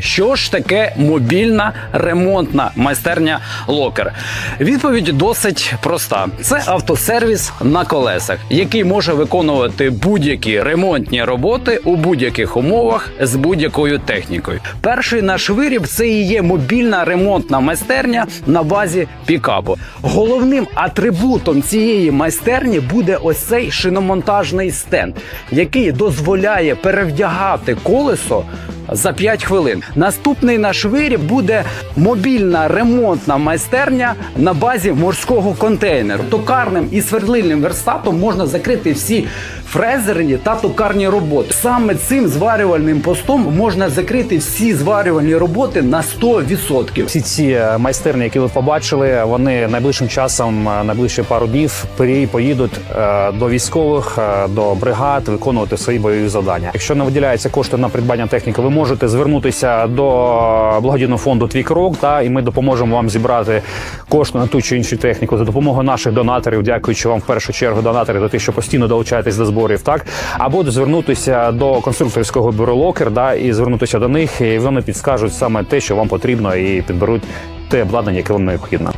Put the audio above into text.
Що ж таке мобільна ремонтна майстерня Локер? Відповідь досить проста: це автосервіс на колесах, який може виконувати будь-які ремонтні роботи у будь-яких умовах з будь-якою технікою. Перший наш виріб це і є мобільна ремонтна майстерня на базі пікапу. Головним атрибутом цієї майстерні буде ось цей шиномонтажний стенд, який дозволяє перевдягати колесо за 5 хвилин. Наступний наш виріб буде мобільна ремонтна майстерня на базі морського контейнеру. Токарним і свердлильним верстатом можна закрити всі фрезерні та токарні роботи. Саме цим зварювальним постом можна закрити всі зварювальні роботи на 100%. Всі ці е, майстерні, які ви побачили, вони найближчим часом, е, найближчі пару днів, поїдуть е, до військових, до бригад виконувати свої бойові завдання. Якщо не виділяються кошти на придбання техніки, ви можете звернутися до благодійного фонду Твій крок, та і ми допоможемо вам зібрати кошти на ту чи іншу техніку за допомогою наших донаторів. Дякуючи вам в першу чергу донаторів за те, що постійно долучаєтесь до зборів, так або звернутися до конструкторського бюро Локер, да і звернутися до них, і вони підскажуть саме те, що вам потрібно, і підберуть те обладнання, яке вам необхідно.